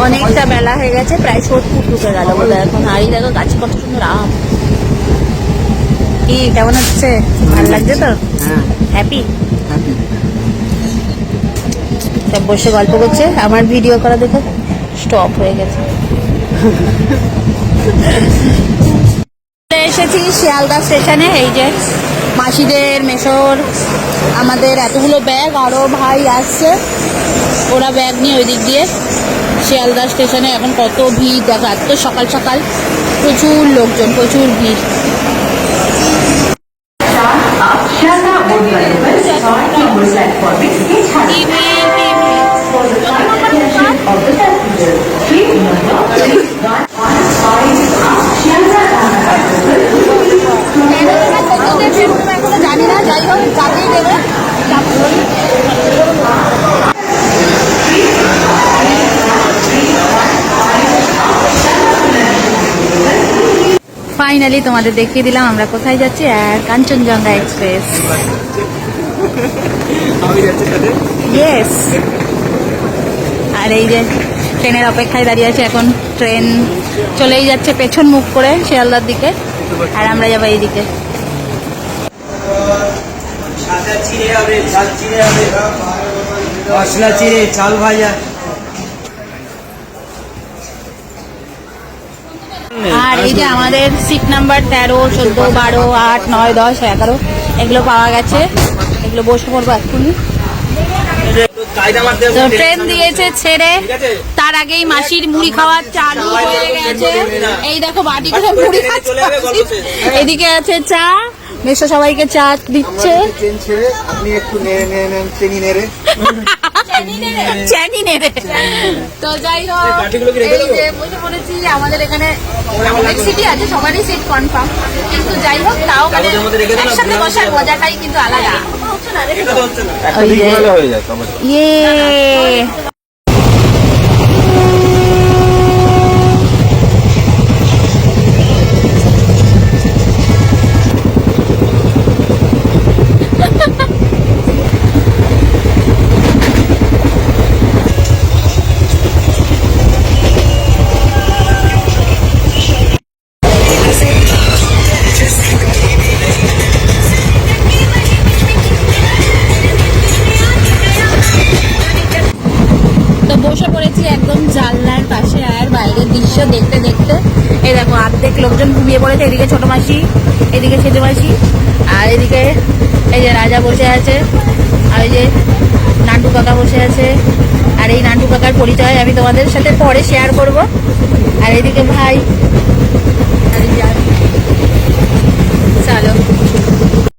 অনেকটা মেলা হয়ে গেছে প্রায় সোদপুর ঢুকে গেল বলে এখন হাড়ি দেখো গাছ কত সুন্দর আম। কি কেমন হচ্ছে? ভালো লাগছে তো? হ্যাঁ। হ্যাপি সব বসে গল্প করছে আমার ভিডিও করা দেখে স্টপ হয়ে গেছে। এসেছি শিয়ালদা স্টেশনে, এই যে মাসিদের মেশোর আমাদের এতগুলো ব্যাগ আরও ভাই আসছে। ওরা ব্যাগ নিয়ে ওই দিক দিয়ে শিয়ালদা স্টেশনে এখন কত ভিড় দেখো এত সকাল সকাল প্রচুর লোকজন, প্রচুর ভিড়। आप ফাইনালি তোমাদের দেখিয়ে দিলাম আমরা কোথায় যাচ্ছি আর কাঞ্চনজঙ্ঘা এক্সপ্রেস। ইয়েস আর এই যে ট্রেনের অপেক্ষায় দাঁড়িয়ে আছে এখন ট্রেন চলেই যাচ্ছে পেছন মুখ করে শিয়ালদার দিকে আর আমরা যাব এইদিকে। সাদা চিড়ে হবে চাল চিড়ে হবে। মশলা চিড়ে চাল ভাজা। আর এই যে আমাদের সিট নাম্বার তেরো চোদ্দ বারো আট নয় দশ এগারো এগুলো পাওয়া গেছে। এগুলো বসে পড়ব এক্ষুনি। ট্রেন দিয়েছে ছেড়ে তার আগেই মাসির মুড়ি খাওয়ার চালু হয়ে গেছে। এই দেখো বাটি করে মুড়ি খাচ্ছে। এদিকে আছে চা। মেশো সবাইকে চা দিচ্ছে। ট্রেন ছেড়ে আপনি একটু নেড়ে নেড়ে নেন চিনি নেড়ে তো যাই হোক বসে পড়েছি আমাদের এখানে অনেক সিটি আছে সবারই সিট কনফার্ম কিন্তু যাই হোক তাও মানে একসাথে বসার মজাটাই কিন্তু আলাদা। হচ্ছে না হয়ে ইয়ে। এসেছি একদম জানলার পাশে আর বাইরের দৃশ্য দেখতে দেখতে। এই দেখো অর্ধেক লোকজন ঘুমিয়ে পড়েছে। এদিকে ছোট মাসি, এদিকে ছেটে মাসি, আর এদিকে এই যে রাজা বসে আছে, আর এই যে নান্টু কাকা বসে আছে। আর এই নান্টু কাকার পরিচয় আমি তোমাদের সাথে পরে শেয়ার করব। আর এদিকে ভাই, আর চলো।